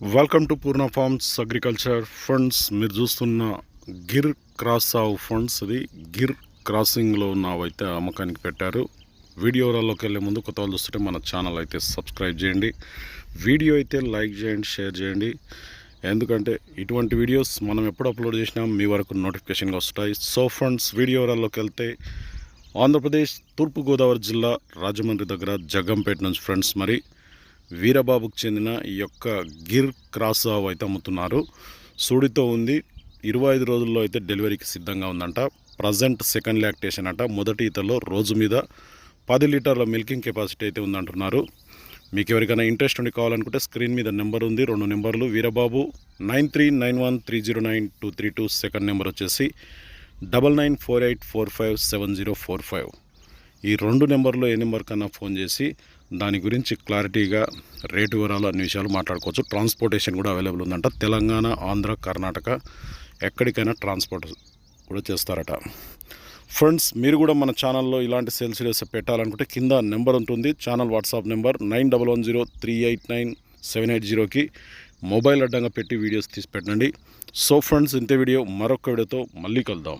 Welcome to Purna farms agriculture funds మీరు చూస్తున్న Gir cross ఆవ్ ఫండ్స్. ఇది గిర్ క్రాసింగ్లో నావైతే అమ్మకానికి పెట్టారు. వీడియోలలోకి వెళ్ళే ముందు కొత్త వాళ్ళు చూస్తుంటే మన ఛానల్ అయితే సబ్స్క్రైబ్ చేయండి. వీడియో అయితే లైక్ చేయండి షేర్ చేయండి. ఎందుకంటే ఇటువంటి వీడియోస్ మనం ఎప్పుడు అప్లోడ్ చేసినా మీ వరకు నోటిఫికేషన్గా వస్తాయి. సో ఫండ్స్ వీడియోలలోకి వెళ్తే ఆంధ్రప్రదేశ్ తూర్పుగోదావరి జిల్లా రాజమండ్రి దగ్గర జగ్గంపేట నుంచి ఫ్రెండ్స్ మరి వీరబాబుకు చెందిన ఈ యొక్క గిర్ క్రాస్ అయితే అమ్ముతున్నారు. సూడితో ఉంది. ఇరవై ఐదు రోజుల్లో అయితే డెలివరీకి సిద్ధంగా ఉందంట. ప్రజెంట్ సెకండ్ లాక్టేషన్ అంట. మొదటి ఈతలో రోజు మీద పది లీటర్ల మిల్కింగ్ కెపాసిటీ అయితే ఉందంటున్నారు. మీకు ఎవరికైనా ఇంట్రెస్ట్ ఉండి కావాలనుకుంటే స్క్రీన్ మీద నెంబర్ ఉంది. రెండు నెంబర్లు Veerababu nine three nine one three zero nine two three two second number వచ్చేసి double nine four eight four five seven zero four five. ఈ రెండు నెంబర్లో ఏ నెంబర్ కన్నా ఫోన్ చేసి దాని గురించి క్లారిటీగా రేటు వివరాలు అన్ని విషయాలు మాట్లాడుకోవచ్చు. ట్రాన్స్పోర్టేషన్ కూడా అవైలబుల్ ఉందంట. తెలంగాణ ఆంధ్ర కర్ణాటక ఎక్కడికైనా ట్రాన్స్పోర్ట్ కూడా చేస్తారట. ఫ్రెండ్స్ మీరు కూడా మన ఛానల్లో ఇలాంటి సేల్స్ వీడియోస్ పెట్టాలనుకుంటే కింద నెంబర్ ఉంటుంది. Channel WhatsApp number nine double one zero three eight nine seven eight జీరోకి మొబైల్ అడ్డంగా పెట్టి వీడియోస్ తీసి పెట్టండి. సో ఫ్రెండ్స్ ఇంతే వీడియో మరొక వీడియోతో మళ్ళీ కలుద్దాం.